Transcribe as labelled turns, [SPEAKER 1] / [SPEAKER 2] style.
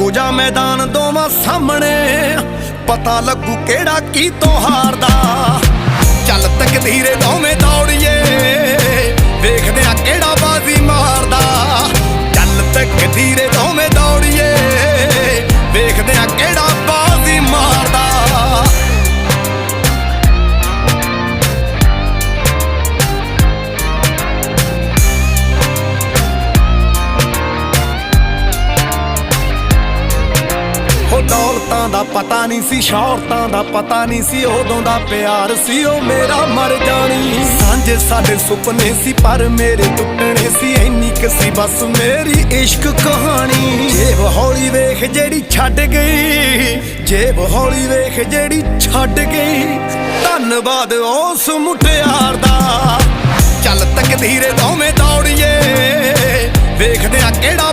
[SPEAKER 1] ਇੱਕੋ ਜਾ ਮੈਦਾਨ ਦੋਵਾਂ ਸਾਹਮਣੇ? ਪਤਾ ਲੱਗੂ ਕਿਹੜਾ ਕੀ ਤੋਂ ਹਾਰਦਾ ਚੱਲ ਤਕਦੀਰੇ ਦੋਵੇਂ ਦੌਲਤਾਂ ਦਾ ਪਤਾ ਨਹੀਂ ਸੀ, ਸ਼ੌਹਰਤਾਂ ਦਾ ਪਤਾ ਨਹੀਂ ਸੀ, ਉਦੋਂ ਦਾ ਪਿਆਰ ਸੀ, ਉਹ ਮੇਰਾ ਮਰ ਜਾਣੀ। ਸਾਂਝੇ ਸਾਡੇ ਸੁਪਨੇ ਸੀ, ਪਰ ਮੇਰੇ ਟੁੱਟਣੇ ਸੀ, ਇੰਨੀ ਕਿ ਬਸ ਮੇਰੀ ਇਸ਼ਕ ਕਹਾਣੀ। ਜੇਬ ਹੌਲੀ ਵੇਖ ਜਿਹੜੀ ਛੱਡ ਗਈ, ਜੇਬ ਹੌਲੀ ਵੇਖ ਜਿਹੜੀ ਛੱਡ ਗਈ। ਧੰਨਵਾਦ ਉਸ ਮੁਟਿਆਰ ਦਾ। ਚੱਲ ਤੱਕ ਧੀਰੇ ਦੋਵੇਂ ਦੌੜੀਏ, ਵੇਖਦੇ ਆ ਕਿਹੜਾ